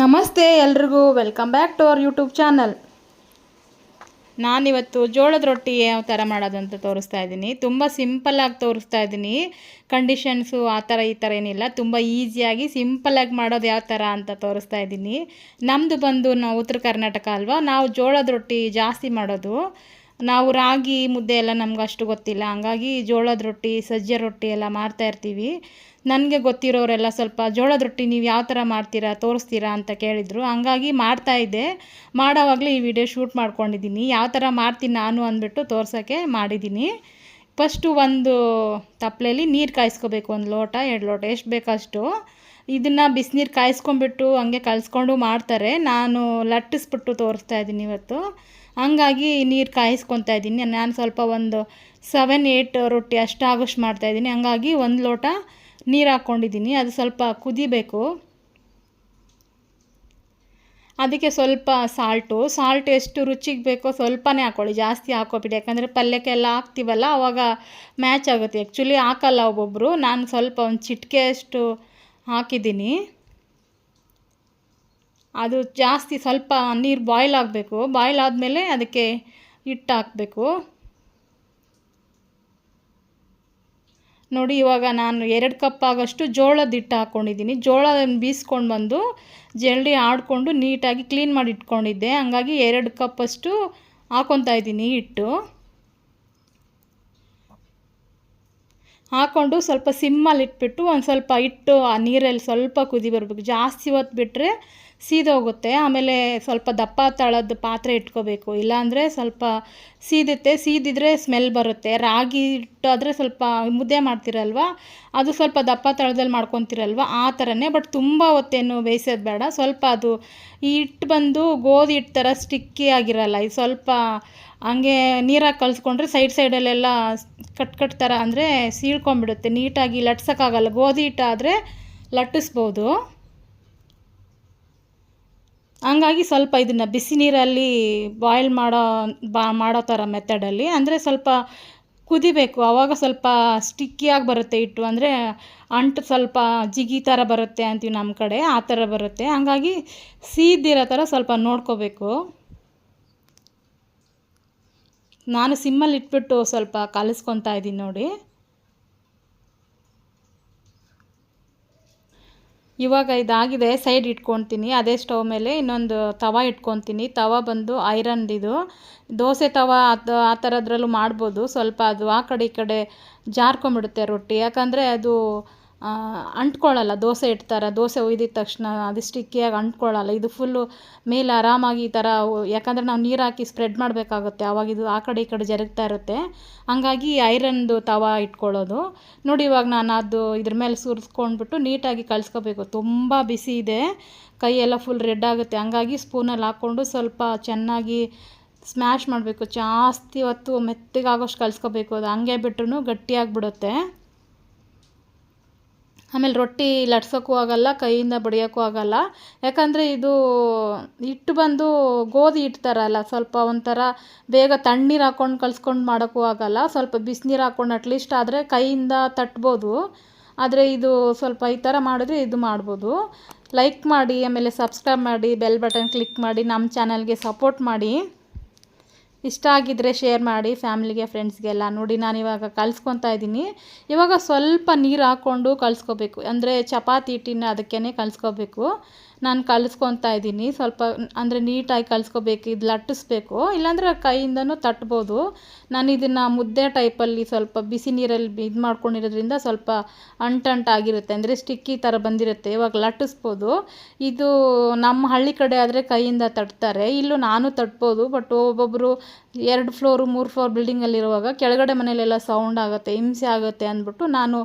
ನಮಸ್ತೆ ಎಲ್ರಿಗೂ. Welcome back to our YouTube channel ನಾನಿವತ್ತು ಜೋಳದ ರೊಟ್ಟಿ ಯಾವ ಥರ ಅಂತ ತೋರಿಸ್ತಾ ಇದ್ದೀನಿ. ತುಂಬ ಸಿಂಪಲ್ಲಾಗಿ ತೋರಿಸ್ತಾ ಇದ್ದೀನಿ. ಕಂಡೀಷನ್ಸು ಆ ಥರ ಈ ಥರ ಏನಿಲ್ಲ. ತುಂಬ ಈಸಿಯಾಗಿ ಸಿಂಪಲ್ಲಾಗಿ ಮಾಡೋದು ಯಾವ ಥರ ಅಂತ ತೋರಿಸ್ತಾ ಇದ್ದೀನಿ. ನಮ್ಮದು ಬಂದು ನಾವು ಉತ್ತರ ಕರ್ನಾಟಕ ಅಲ್ವಾ? ನಾವು ಜೋಳದ ರೊಟ್ಟಿ ಜಾಸ್ತಿ ಮಾಡೋದು. ನಾವು ರಾಗಿ ಮುದ್ದೆ ಎಲ್ಲ ನಮ್ಗೆ ಅಷ್ಟು ಗೊತ್ತಿಲ್ಲ. ಹಂಗಾಗಿ ಜೋಳದ ರೊಟ್ಟಿ, ಸಜ್ಜೆ ರೊಟ್ಟಿ ಎಲ್ಲ ಮಾಡ್ತಾ ಇರ್ತೀವಿ. ನನಗೆ ಗೊತ್ತಿರೋರೆಲ್ಲ ಸ್ವಲ್ಪ ಜೋಳದ ರೊಟ್ಟಿ ನೀವು ಯಾವ ಥರ ಮಾಡ್ತೀರಾ, ತೋರಿಸ್ತೀರಾ ಅಂತ ಕೇಳಿದರು. ಹಂಗಾಗಿ ಮಾಡ್ತಾ ಇದ್ದೆ. ಮಾಡೋವಾಗಲೇ ಈ ವಿಡಿಯೋ ಶೂಟ್ ಮಾಡ್ಕೊಂಡಿದ್ದೀನಿ. ಯಾವ ಥರ ಮಾಡ್ತೀನಿ ನಾನು ಅಂದ್ಬಿಟ್ಟು ತೋರ್ಸೋಕ್ಕೆ ಮಾಡಿದ್ದೀನಿ. ಫಸ್ಟು ಒಂದು ತಪ್ಪಲೆಯಲ್ಲಿ ನೀರು ಕಾಯಿಸ್ಕೋಬೇಕು, ಒಂದು ಲೋಟ, ಎರಡು ಲೋಟ, ಎಷ್ಟು ಬೇಕಷ್ಟು. ಇದನ್ನು ಬಿಸಿನೀರು ಕಾಯಿಸ್ಕೊಂಬಿಟ್ಟು ಹಂಗೆ ಕಲಿಸ್ಕೊಂಡು ಮಾಡ್ತಾರೆ. ನಾನು ಲಟ್ಟಿಸ್ಬಿಟ್ಟು ತೋರಿಸ್ತಾ ಇದ್ದೀನಿ ಇವತ್ತು. ಹಂಗಾಗಿ ನೀರು ಕಾಯಿಸ್ಕೊತಾ ಇದ್ದೀನಿ. ನಾನು ಸ್ವಲ್ಪ ಒಂದು ಸೆವೆನ್ ಏಯ್ಟ್ ರೊಟ್ಟಿ ಅಷ್ಟಾಗೋಷ್ಟು ಮಾಡ್ತಾಯಿದ್ದೀನಿ ಹಂಗಾಗಿ ಒಂದು ಲೋಟ ನೀರು ಹಾಕ್ಕೊಂಡಿದ್ದೀನಿ ಅದು ಸ್ವಲ್ಪ ಕುದಿಬೇಕು. ಅದಕ್ಕೆ ಸ್ವಲ್ಪ ಸಾಲ್ಟು. ಸಾಲ್ಟ್ ಎಷ್ಟು ರುಚಿಗೆ ಬೇಕೋ ಸ್ವಲ್ಪನೇ ಹಾಕ್ಕೊಳ್ಳಿ ಜಾಸ್ತಿ ಹಾಕೋಬಿಡಿ. ಯಾಕಂದರೆ ಪಲ್ಯಕ್ಕೆಲ್ಲ ಹಾಕ್ತೀವಲ್ಲ ಆವಾಗ ಮ್ಯಾಚ್ ಆಗುತ್ತೆ. ಆ್ಯಕ್ಚುಲಿ ಹಾಕಲ್ಲ ಒಬ್ಬೊಬ್ಬರು ನಾನು ಸ್ವಲ್ಪ ಒಂದು ಚಿಟಿಕೆಯಷ್ಟು ಹಾಕಿದ್ದೀನಿ. ಅದು ಜಾಸ್ತಿ ಸ್ವಲ್ಪ ನೀರು ಬಾಯ್ಲ್ ಆಗಬೇಕು. ಬಾಯ್ಲ್ ಆದಮೇಲೆ ಅದಕ್ಕೆ ಹಿಟ್ಟು ಹಾಕಬೇಕು. ನೋಡಿ, ಇವಾಗ ನಾನು ಎರಡು ಕಪ್ ಆಗೋಷ್ಟು ಜೋಳದ ಹಿಟ್ಟು ಹಾಕ್ಕೊಂಡಿದ್ದೀನಿ ಜೋಳ ಬೀಸ್ಕೊಂಡು ಬಂದು ಜಲ್ಡಿ ಆಡಿಕೊಂಡು ನೀಟಾಗಿ ಕ್ಲೀನ್ ಮಾಡಿ ಇಟ್ಕೊಂಡಿದ್ದೆ. ಹಂಗಾಗಿ ಎರಡು ಕಪ್ಪಷ್ಟು ಹಾಕ್ಕೊತಾ ಇದ್ದೀನಿ ಹಿಟ್ಟು. ಹಾಕ್ಕೊಂಡು ಸ್ವಲ್ಪ ಸಿಮ್ಮಲ್ಲಿ ಇಟ್ಬಿಟ್ಟು ಒಂದು ಸ್ವಲ್ಪ ಹಿಟ್ಟು, ಆ ನೀರಲ್ಲಿ ಸ್ವಲ್ಪ ಕುದಿ ಬರಬೇಕು. ಜಾಸ್ತಿ ಹೊತ್ತು ಬಿಟ್ಟರೆ ಸೀದೋಗುತ್ತೆ. ಆಮೇಲೆ ಸ್ವಲ್ಪ ದಪ್ಪ ತಳದ ಪಾತ್ರೆ ಇಟ್ಕೋಬೇಕು. ಇಲ್ಲಾಂದರೆ ಸ್ವಲ್ಪ ಸೀದುತ್ತೆ. ಸೀದಿದ್ರೆ ಸ್ಮೆಲ್ ಬರುತ್ತೆ. ರಾಗಿ ಹಿಟ್ಟಾದರೆ ಸ್ವಲ್ಪ ಮುದ್ದೆ ಮಾಡ್ತಿರಲ್ವ? ಅದು ಸ್ವಲ್ಪ ದಪ್ಪ ತಳದಲ್ಲಿ ಮಾಡ್ಕೊತಿರಲ್ವ? ಆ ಥರನೇ ಬಟ್ ತುಂಬ ಹೊತ್ತೇನು ಬೇಯಿಸೋದು ಬೇಡ. ಸ್ವಲ್ಪ ಅದು ಈ ಹಿಟ್ಟು ಬಂದು ಗೋಧಿ ಹಿಟ್ಟು ಥರ ಸ್ಟಿಕ್ಕಿ ಆಗಿರಲ್ಲ. ಇದು ಸ್ವಲ್ಪ ಹಂಗೆ ನೀರಾಗಿ ಕಲಿಸ್ಕೊಂಡ್ರೆ ಸೈಡ್ ಸೈಡಲ್ಲೆಲ್ಲ ಕಟ್ ಕಟ್ ಥರ ಅಂದರೆ ಸೀಳ್ಕೊಂಬಿಡುತ್ತೆ ನೀಟಾಗಿ ಲಟ್ಸೋಕ್ಕಾಗಲ್ಲ. ಗೋಧಿ ಹಿಟ್ಟಾದರೆ ಲಟ್ಟಿಸ್ಬೋದು. ಹಂಗಾಗಿ ಸ್ವಲ್ಪ ಇದನ್ನು ಬಿಸಿ ನೀರಲ್ಲಿ ಬಾಯ್ಲ್ ಮಾಡೋ, ಬಾ, ಮಾಡೋ ಥರ ಮೆಥಡಲ್ಲಿ ಅಂದರೆ ಸ್ವಲ್ಪ ಕುದಿಬೇಕು. ಆವಾಗ ಸ್ವಲ್ಪ ಸ್ಟಿಕ್ಕಿಯಾಗಿ ಬರುತ್ತೆ ಹಿಟ್ಟು. ಅಂದರೆ ಅಂಟು ಸ್ವಲ್ಪ ಜಿಗಿ ಥರ ಬರುತ್ತೆ ಅಂತೀವಿ ನಮ್ಮ ಕಡೆ, ಆ ಥರ ಬರುತ್ತೆ. ಹಂಗಾಗಿ ಸೀದಿರೋ ಥರ ಸ್ವಲ್ಪ ನೋಡ್ಕೋಬೇಕು. ನಾನು ಸಿಮ್ಮಲ್ಲಿ ಇಟ್ಬಿಟ್ಟು ಸ್ವಲ್ಪ ಕಲಿಸ್ಕೊತಾ ಇದ್ದೀನಿ ನೋಡಿ. ಇವಾಗ ಇದಾಗಿದೆ ಸೈಡ್ ಇಟ್ಕೊತೀನಿ. ಅದೇ ಸ್ಟವ್ ಮೇಲೆ ಇನ್ನೊಂದು ತವ ಇಟ್ಕೊತೀನಿ. ತವ ಬಂದು ಐರನ್ದಿದು ದೋಸೆ ತವ ಅದು, ಆ ಥರದ್ರಲ್ಲೂ ಮಾಡ್ಬೋದು. ಸ್ವಲ್ಪ ಅದು ಆ ಕಡೆ ಈ ಕಡೆ ಜಾರ್ಕೊಂಬಿಡುತ್ತೆ ರೊಟ್ಟಿ. ಯಾಕಂದರೆ ಅದು ಅಂಟ್ಕೊಳ್ಳಲ್ಲ, ದೋಸೆ ಇಡ್ತಾರೆ, ದೋಸೆ ಒಯ್ದಿದ ತಕ್ಷಣ ಅದು ಸ್ಟಿಕ್ಕಿಯಾಗಿ ಅಂಟ್ಕೊಳ್ಳಲ್ಲ, ಇದು ಫುಲ್ಲು ಮೇಲೆ ಆರಾಮಾಗಿ ಈ ಥರ ಯಾಕಂದರೆ ನಾವು ನೀರು ಹಾಕಿ ಸ್ಪ್ರೆಡ್ ಮಾಡಬೇಕಾಗುತ್ತೆ ಆವಾಗ ಇದು ಆ ಕಡೆ ಈ ಕಡೆ ಜರುಗ್ತಾ ಇರುತ್ತೆ. ಹಂಗಾಗಿ ಐರನ್ದು ತವ ಇಟ್ಕೊಳ್ಳೋದು. ನೋಡಿ ಇವಾಗ ನಾನು ಅದು ಇದ್ರ ಮೇಲೆ ಸುರಿಸ್ಕೊಂಡ್ಬಿಟ್ಟು ನೀಟಾಗಿ ಕಲಿಸ್ಕೋಬೇಕು. ತುಂಬ ಬಿಸಿ ಇದೆ ಕೈಯೆಲ್ಲ ಫುಲ್ ರೆಡ್ ಆಗುತ್ತೆ. ಹಂಗಾಗಿ ಸ್ಪೂನಲ್ಲಿ ಹಾಕ್ಕೊಂಡು ಸ್ವಲ್ಪ ಚೆನ್ನಾಗಿ ಸ್ಮ್ಯಾಶ್ ಮಾಡಬೇಕು. ಜಾಸ್ತಿ ಹೊತ್ತು ಮೆತ್ತಗಾಗೋಷ್ಟು ಕಲಿಸ್ಕೋಬೇಕು. ಅದು ಹಂಗೆ ಬಿಟ್ರೂ ಗಟ್ಟಿಯಾಗಿಬಿಡುತ್ತೆ. ಆಮೇಲೆ ರೊಟ್ಟಿ ಲಟ್ಸೋಕ್ಕೂ ಆಗೋಲ್ಲ, ಕೈಯಿಂದ ಬಡಿಯೋಕ್ಕೂ ಆಗೋಲ್ಲ. ಯಾಕಂದರೆ ಇದು ಹಿಟ್ಟು ಬಂದು ಗೋಧಿ ಹಿಟ್ಟು ಸ್ವಲ್ಪ ಒಂಥರ ಬೇಗ ತಣ್ಣೀರು ಹಾಕ್ಕೊಂಡು ಕಲ್ಸ್ಕೊಂಡು ಮಾಡೋಕ್ಕೂ ಆಗೋಲ್ಲ, ಸ್ವಲ್ಪ ಬಿಸಿನೀರು ಹಾಕ್ಕೊಂಡು ಅಟ್ಲೀಸ್ಟ್ ಆದರೆ ಕೈಯಿಂದ ತಟ್ಬೋದು. ಆದರೆ ಇದು ಸ್ವಲ್ಪ ಈ ಥರ ಮಾಡಿದ್ರೆ ಇದು ಮಾಡ್ಬೋದು. ಲೈಕ್ ಮಾಡಿ, ಆಮೇಲೆ ಸಬ್ಸ್ಕ್ರೈಬ್ ಮಾಡಿ ಬೆಲ್ ಬಟನ್ ಕ್ಲಿಕ್ ಮಾಡಿ ನಮ್ಮ ಚಾನಲ್ಗೆ ಸಪೋರ್ಟ್ ಮಾಡಿ. ಇಷ್ಟ ಆಗಿದ್ದರೆ ಶೇರ್ ಮಾಡಿ ಫ್ಯಾಮಿಲಿಗೆ ಫ್ರೆಂಡ್ಸ್ಗೆಲ್ಲ ನೋಡಿ ನಾನು ಇವಾಗ ಕಲ್ಸ್ಕೊತಾ ಇದ್ದೀನಿ. ಇವಾಗ ಸ್ವಲ್ಪ ನೀರು ಹಾಕ್ಕೊಂಡು ಕಲಿಸ್ಕೋಬೇಕು. ಅಂದರೆ ಚಪಾತಿ ಹಿಟ್ಟಿನ ಅದಕ್ಕೇ ಕಲಿಸ್ಕೋಬೇಕು. ನಾನು ಕಲಿಸ್ಕೊತಾ ಇದ್ದೀನಿ. ಸ್ವಲ್ಪ, ಅಂದರೆ ನೀಟಾಗಿ ಕಲಿಸ್ಕೋಬೇಕು, ಇದು ಲಟ್ಟಿಸ್ಬೇಕು. ಇಲ್ಲಾಂದರೆ ಕೈಯಿಂದನೂ ತಟ್ಬೋದು. ನಾನು ಇದನ್ನು ಮುದ್ದೆ ಟೈಪಲ್ಲಿ ಸ್ವಲ್ಪ ಬಿಸಿ ನೀರಲ್ಲಿ ಇದು ಮಾಡ್ಕೊಂಡಿರೋದ್ರಿಂದ ಸ್ವಲ್ಪ ಅಂಟಂಟಾಗಿರುತ್ತೆ ಅಂದರೆ ಸ್ಟಿಕ್ಕಿ ಥರ ಬಂದಿರುತ್ತೆ. ಇವಾಗ ಲಟ್ಟಿಸ್ಬೋದು. ಇದು ನಮ್ಮ ಹಳ್ಳಿ ಕಡೆ ಆದರೆ ಕೈಯಿಂದ ತಟ್ತಾರೆ. ಇಲ್ಲೂ ನಾನು ತಟ್ಬೋದು. ಬಟ್ ಒಬ್ಬೊಬ್ಬರು ಎರಡು ಫ್ಲೋರು, ಮೂರು ಫ್ಲೋರ್ ಬಿಲ್ಡಿಂಗಲ್ಲಿರುವಾಗ ಕೆಳಗಡೆ ಮನೇಲೆಲ್ಲ ಸೌಂಡ್ ಆಗುತ್ತೆ, ಹಿಂಸೆ ಆಗುತ್ತೆ ಅಂದ್ಬಿಟ್ಟು ನಾನು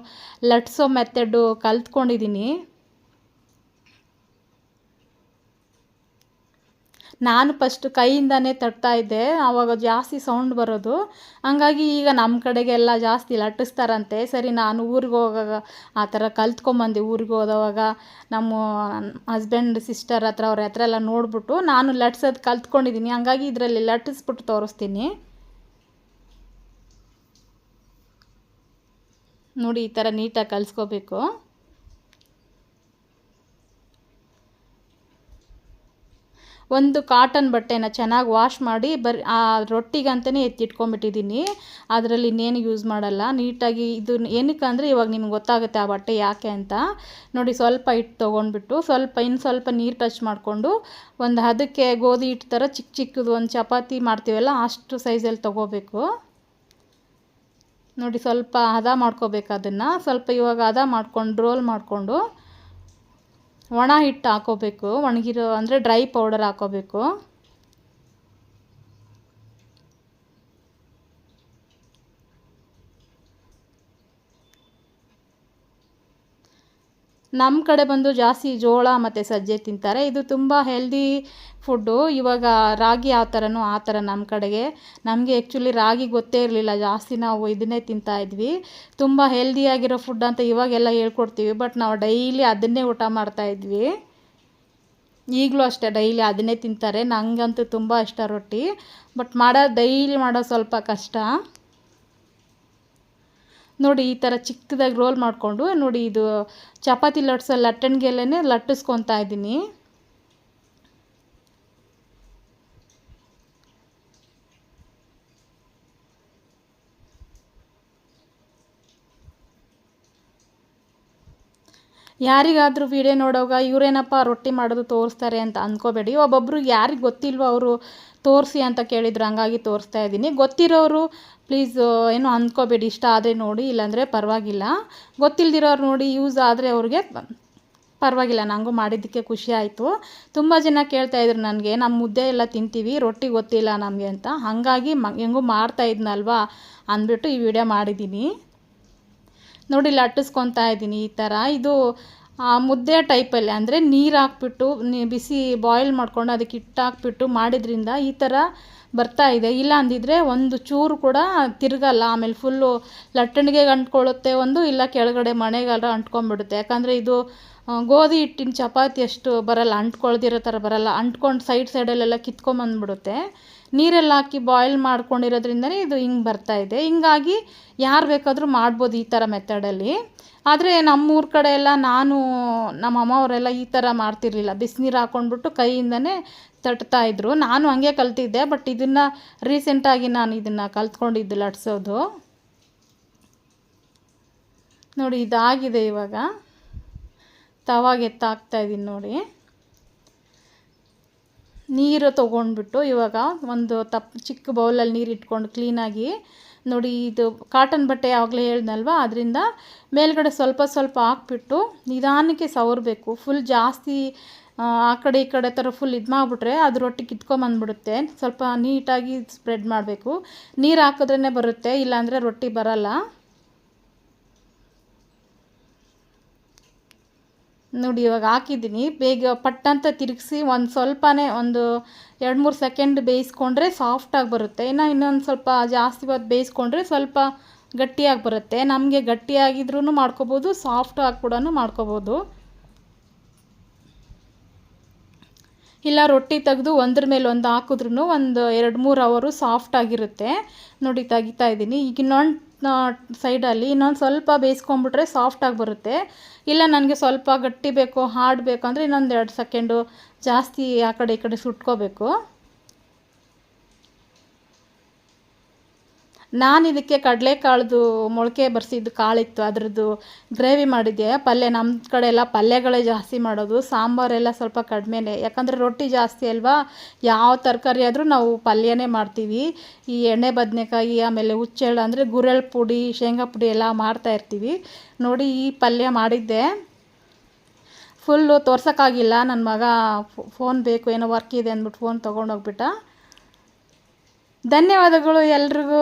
ಲಟ್ಸೋ ಮೆಥಡು ಕಲ್ತ್ಕೊಂಡಿದ್ದೀನಿ. ನಾನು ಫಸ್ಟು ಕೈಯಿಂದನೇ ತಟ್ತಾ ಇದ್ದೆ. ಆವಾಗ ಜಾಸ್ತಿ ಸೌಂಡ್ ಬರೋದು. ಹಂಗಾಗಿ ಈಗ ನಮ್ಮ ಕಡೆಗೆಲ್ಲ ಜಾಸ್ತಿ ಲಟ್ಟಿಸ್ತಾರಂತೆ. ಸರಿ, ನಾನು ಊರಿಗೆ ಹೋಗಾಗ ಆ ಥರ ಕಲ್ತ್ಕೊಂಬಂದೆ. ಊರಿಗೆ ಹೋದವಾಗ ನಮ್ಮ ಹಸ್ಬೆಂಡ್ ಸಿಸ್ಟರ್ ಹತ್ರ, ಅವ್ರ ಹತ್ರ ಎಲ್ಲ ನೋಡಿಬಿಟ್ಟು ನಾನು ಲಟ್ಸೋದು ಕಲ್ತ್ಕೊಂಡಿದ್ದೀನಿ. ಹಂಗಾಗಿ ಇದರಲ್ಲಿ ಲಟ್ಟಿಸ್ಬಿಟ್ಟು ತೋರಿಸ್ತೀನಿ. ನೋಡಿ, ಈ ಥರ ನೀಟಾಗಿ ಕಲಿಸ್ಕೋಬೇಕು ಒಂದು ಕಾಟನ್ ಬಟ್ಟೆನ ಚೆನ್ನಾಗಿ ವಾಶ್ ಮಾಡಿ ಬರ್ ಆ ರೊಟ್ಟಿಗಂತಲೇ ಎತ್ತಿಟ್ಕೊಂಬಿಟ್ಟಿದ್ದೀನಿ ಅದರಲ್ಲಿ ಇನ್ನೇನು ಯೂಸ್ ಮಾಡಲ್ಲ. ನೀಟಾಗಿ ಇದು ಏನಕ್ಕೆ ಅಂದರೆ ಇವಾಗ ನಿಮ್ಗೆ ಗೊತ್ತಾಗುತ್ತೆ ಆ ಬಟ್ಟೆ ಯಾಕೆ ಅಂತ. ನೋಡಿ ಸ್ವಲ್ಪ ಹಿಟ್ಟು ತೊಗೊಂಡ್ಬಿಟ್ಟು ಸ್ವಲ್ಪ ಇನ್ನು ಸ್ವಲ್ಪ ನೀರು ಟಚ್ ಮಾಡಿಕೊಂಡು ಒಂದು ಹದಕ್ಕೆ ಗೋಧಿ ಹಿಟ್ಟು ಥರ ಚಿಕ್ಕ ಚಿಕ್ಕದು ಒಂದು ಚಪಾತಿ ಮಾಡ್ತೀವಲ್ಲ ಅಷ್ಟು ಸೈಜಲ್ಲಿ ತೊಗೋಬೇಕು. ನೋಡಿ ಸ್ವಲ್ಪ ಹದ ಮಾಡ್ಕೋಬೇಕು ಅದನ್ನು. ಸ್ವಲ್ಪ ಇವಾಗ ಹದ ಮಾಡ್ಕೊಂಡು ರೋಲ್ ಮಾಡಿಕೊಂಡು ಒಣ ಹಿಟ್ಟು ಹಾಕೋಬೇಕು ಒಣಗಿರೋ ಅಂದರೆ ಡ್ರೈ ಪೌಡರ್ ಹಾಕೋಬೇಕು. ನಮ್ಮ ಕಡೆ ಬಂದು ಜಾಸ್ತಿ ಜೋಳ ಮತ್ತು ಸಜ್ಜೆ ತಿಂತಾರೆ. ಇದು ತುಂಬ ಹೆಲ್ದಿ ಫುಡ್ಡು ಇವಾಗ ರಾಗಿ ಆ ಥರನೋ ಆ ಥರ ನಮ್ಮ ಕಡೆಗೆ. ನಮಗೆ ಆ್ಯಕ್ಚುಲಿ ರಾಗಿ ಗೊತ್ತೇ ಇರಲಿಲ್ಲ. ಜಾಸ್ತಿ ನಾವು ಇದನ್ನೇ ತಿಂತಾಯಿದ್ವಿ ತುಂಬ ಹೆಲ್ದಿಯಾಗಿರೋ ಫುಡ್ ಅಂತ ಇವಾಗೆಲ್ಲ ಹೇಳ್ಕೊಡ್ತೀವಿ. ಬಟ್ ನಾವು ಡೈಲಿ ಅದನ್ನೇ ಊಟ ಮಾಡ್ತಾಯಿದ್ವಿ ಈಗಲೂ ಅಷ್ಟೇ ಡೈಲಿ ಅದನ್ನೇ ತಿಂತಾರೆ. ನನಗಂತೂ ತುಂಬ ಇಷ್ಟ ರೊಟ್ಟಿ. ಬಟ್ ಮಾಡೋ ಡೈಲಿ ಮಾಡೋ ಸ್ವಲ್ಪ ಕಷ್ಟ. ನೋಡಿ ಈ ಥರ ಚಿಕ್ಕದಾಗಿ ರೋಲ್ ಮಾಡಿಕೊಂಡು ನೋಡಿ ಇದು ಚಪಾತಿ ಲಟ್ಸೋ ಲಟ್ಟಣಿಗೆಲ್ಲೇ ಲಟ್ಟಿಸ್ಕೊತಾ ಇದ್ದೀನಿ. ಯಾರಿಗಾದರೂ ವಿಡಿಯೋ ನೋಡೋವಾಗ ಇವರೇನಪ್ಪ ರೊಟ್ಟಿ ಮಾಡೋದು ತೋರಿಸ್ತಾರೆ ಅಂತ ಅಂದ್ಕೋಬೇಡಿ ಒಬ್ಬೊಬ್ರು ಯಾರಿಗೆ ಗೊತ್ತಿಲ್ವೋ ಅವರು ತೋರಿಸಿ ಅಂತ ಕೇಳಿದ್ರು, ಹಂಗಾಗಿ ತೋರಿಸ್ತಾ ಇದ್ದೀನಿ. ಗೊತ್ತಿರೋರು ಪ್ಲೀಸ್ ಏನು ಅಂದ್ಕೋಬೇಡಿ ಇಷ್ಟ ಆದರೆ ನೋಡಿ, ಇಲ್ಲಾಂದರೆ ಪರವಾಗಿಲ್ಲ. ಗೊತ್ತಿಲ್ದಿರೋರು ನೋಡಿ ಯೂಸ್ ಆದರೆ ಅವ್ರಿಗೆ ಪರವಾಗಿಲ್ಲ. ನನಗೂ ಮಾಡಿದ್ದಕ್ಕೆ ಖುಷಿ ಆಯಿತು. ತುಂಬ ಜನ ಕೇಳ್ತಾಯಿದ್ರು ನನಗೆ ನಮ್ಮ ಮುದ್ದೆ ಎಲ್ಲ ತಿಂತೀವಿ, ರೊಟ್ಟಿ ಗೊತ್ತಿಲ್ಲ ನಮಗೆ ಅಂತ. ಹಾಗಾಗಿ ಮ, ಹೆಂಗೂ ಮಾಡ್ತಾಯಿದ್ನಲ್ವಾ ಅಂದ್ಬಿಟ್ಟು ಈ ವಿಡಿಯೋ ಮಾಡಿದ್ದೀನಿ. ನೋಡಿ, ಲಟ್ಟಿಸ್ಕೊತಾ ಇದ್ದೀನಿ ಈ ಥರ. ಇದು ಮುದ್ದೆ ಟೈಪಲ್ಲಿ, ಅಂದರೆ ನೀರು ಹಾಕ್ಬಿಟ್ಟು ಬಿಸಿ ಬಾಯ್ಲ್ ಮಾಡ್ಕೊಂಡು ಅದಕ್ಕೆ ಹಿಟ್ಟು ಹಾಕ್ಬಿಟ್ಟು ಮಾಡಿದ್ರಿಂದ ಈ ಥರ ಬರ್ತಾ ಇದೆ. ಇಲ್ಲ ಅಂದಿದ್ರೆ ಒಂದು ಚೂರು ಕೂಡ ತಿರುಗಲ್ಲ. ಆಮೇಲೆ ಫುಲ್ಲು ಲಟ್ಟಣಿಗೆ ಅಂಟ್ಕೊಳ್ಳುತ್ತೆ ಒಂದು, ಇಲ್ಲ ಕೆಳಗಡೆ ಮನೆಗೆಲ್ಲ ಅಂಟ್ಕೊಂಡ್ಬಿಡುತ್ತೆ. ಯಾಕಂದರೆ ಇದು ಗೋಧಿ ಹಿಟ್ಟಿನ ಚಪಾತಿ ಅಷ್ಟು ಬರಲ್ಲ. ಅಂಟ್ಕೊಳ್ದಿರೋ ಥರ ಬರಲ್ಲ. ಅಂಟ್ಕೊಂಡು ಸೈಡ್ ಸೈಡಲ್ಲೆಲ್ಲ ಕಿತ್ಕೊಂಬಂದ್ಬಿಡುತ್ತೆ ನೀರೆಲ್ಲ ಹಾಕಿ ಬಾಯ್ಲ್ ಮಾಡ್ಕೊಂಡಿರೋದ್ರಿಂದನೇ ಇದು ಹಿಂಗೆ ಇದೆ. ಹಿಂಗಾಗಿ ಯಾರು ಬೇಕಾದರೂ ಮಾಡ್ಬೋದು ಈ ಥರ ಮೆಥಡಲ್ಲಿ ಆದರೆ ನಮ್ಮೂರ ಕಡೆ ಎಲ್ಲ ನಾನು, ನಮ್ಮ ಅಮ್ಮವರೆಲ್ಲ ಈ ಥರ ಮಾಡ್ತಿರ್ಲಿಲ್ಲ. ಬಿಸಿನೀರು ಹಾಕ್ಕೊಂಡ್ಬಿಟ್ಟು ಕೈಯಿಂದನೇ ತಟ್ತಾಯಿದ್ರು ನಾನು ಹಂಗೆ ಕಲ್ತಿದ್ದೆ ಬಟ್ ಇದನ್ನು ರೀಸೆಂಟಾಗಿ ನಾನು ಇದನ್ನು ಕಲ್ತ್ಕೊಂಡಿದ್ದು ಲಟ್ಸೋದು. ನೋಡಿ, ಇದಾಗಿದೆ ಇವಾಗ. ತವಾಗೆ ಎತ್ತಾಕ್ತಾ ಇದ್ದೀನಿ ನೋಡಿ. ನೀರು ತೊಗೊಂಡ್ಬಿಟ್ಟು ಇವಾಗ ಒಂದು ತಪ್ ಚಿಕ್ಕ ಬೌಲಲ್ಲಿ ನೀರು ಇಟ್ಕೊಂಡು ಕ್ಲೀನಾಗಿ ನೋಡಿ ಇದು ಕಾಟನ್ ಬಟ್ಟೆ ಯಾವಾಗಲೇ ಹೇಳ್ದಲ್ವ ಅದರಿಂದ ಮೇಲ್ಗಡೆ ಸ್ವಲ್ಪ ಸ್ವಲ್ಪ ಹಾಕ್ಬಿಟ್ಟು ನಿಧಾನಕ್ಕೆ ಸವರಬೇಕು. ಫುಲ್ ಜಾಸ್ತಿ, ಆ ಕಡೆ ಈ ಕಡೆ ಥರ ಫುಲ್ ಇದು ಮಾಡಿಬಿಟ್ರೆ ಅದು ರೊಟ್ಟಿ ಕಿತ್ಕೊಂಬಂದ್ಬಿಡುತ್ತೆ. ಸ್ವಲ್ಪ ನೀಟಾಗಿ ಸ್ಪ್ರೆಡ್ ಮಾಡಬೇಕು. ನೀರು ಹಾಕಿದ್ರೇ ಬರುತ್ತೆ, ಇಲ್ಲಾಂದರೆ ರೊಟ್ಟಿ ಬರಲ್ಲ. ನೋಡಿ, ಇವಾಗ ಹಾಕಿದ್ದೀನಿ. ಬೇಗ ಪಟ್ಟಂತ ತಿರುಗಿಸಿ ಒಂದು ಸ್ವಲ್ಪನೇ ಒಂದು ಎರಡು ಮೂರು ಸೆಕೆಂಡ್ ಬೇಯಿಸ್ಕೊಂಡ್ರೆ ಸಾಫ್ಟಾಗಿ ಬರುತ್ತೆ. ಇನ್ನು ಇನ್ನೊಂದು ಸ್ವಲ್ಪ ಜಾಸ್ತಿ ಹೊತ್ತು ಬೇಯಿಸ್ಕೊಂಡ್ರೆ ಸ್ವಲ್ಪ ಗಟ್ಟಿಯಾಗಿ ಬರುತ್ತೆ. ನಮಗೆ ಗಟ್ಟಿಯಾಗಿದ್ರೂ ಮಾಡ್ಕೋಬೋದು ಆಗಿ ಕೂಡ ಮಾಡ್ಕೋಬೋದು. ಇಲ್ಲ, ರೊಟ್ಟಿ ತೆಗೆದು ಒಂದ್ರ ಮೇಲೆ ಒಂದು ಹಾಕಿದ್ರೂ ಒಂದು ಎರಡು ಮೂರು ಅವರು ಸಾಫ್ಟಾಗಿರುತ್ತೆ ನೋಡಿ, ತೆಗಿತಾ ಇದ್ದೀನಿ. ಈಗ ಇನ್ನೊಂದು ಸೈಡಲ್ಲಿ ಇನ್ನೊಂದು ಸ್ವಲ್ಪ ಬೇಯಿಸ್ಕೊಂಬಿಟ್ರೆ ಸಾಫ್ಟಾಗಿ ಬರುತ್ತೆ. ಇಲ್ಲ ನನಗೆ ಸ್ವಲ್ಪ ಗಟ್ಟಿ ಬೇಕು ಹಾರ್ಡ್ ಬೇಕು ಅಂದರೆ ಇನ್ನೊಂದು ಎರಡು ಸೆಕೆಂಡು ಜಾಸ್ತಿ ಆ ಕಡೆ ಈ ಕಡೆ ಸುಟ್ಕೋಬೇಕು. ನಾನು ಇದಕ್ಕೆ ಕಡಲೆಕಾಳ್ದು ಮೊಳಕೆ ಬರ್ಸಿದ್ದು ಕಾಳಿತ್ತು, ಅದರದ್ದು ಗ್ರೇವಿ ಮಾಡಿದ್ದೆ. ಪಲ್ಯ ನಮ್ಮ ಕಡೆ ಎಲ್ಲ ಪಲ್ಯಗಳೇ ಜಾಸ್ತಿ ಮಾಡೋದು. ಸಾಂಬಾರೆಲ್ಲ ಸ್ವಲ್ಪ ಕಡಿಮೆನೇ. ಯಾಕಂದರೆ ರೊಟ್ಟಿ ಜಾಸ್ತಿ ಅಲ್ವಾ? ಯಾವ ತರಕಾರಿ ಆದರೂ ನಾವು ಪಲ್ಯನೇ ಮಾಡ್ತೀವಿ. ಈ ಎಣ್ಣೆ ಬದನೆಕಾಯಿ, ಆಮೇಲೆ ಹುಚ್ಚೆಳ್ಳು ಅಂದರೆ ಗುರೆಳ್ ಪುಡಿ, ಶೇಂಗಾ ಪುಡಿ ಎಲ್ಲ ಮಾಡ್ತಾಯಿರ್ತೀವಿ ನೋಡಿ ಈ ಪಲ್ಯ ಮಾಡಿದ್ದೆ. ಫುಲ್ಲು ತೋರ್ಸೋಕ್ಕಾಗಿಲ್ಲ. ನನ್ನ ಮಗ ಫೋನ್ ಬೇಕು, ಏನೋ ವರ್ಕ್ ಇದೆ ಅಂದ್ಬಿಟ್ಟು ಫೋನ್ ತೊಗೊಂಡೋಗ್ಬಿಟ್ಟ. ಧನ್ಯವಾದಗಳು ಎಲ್ರಿಗೂ.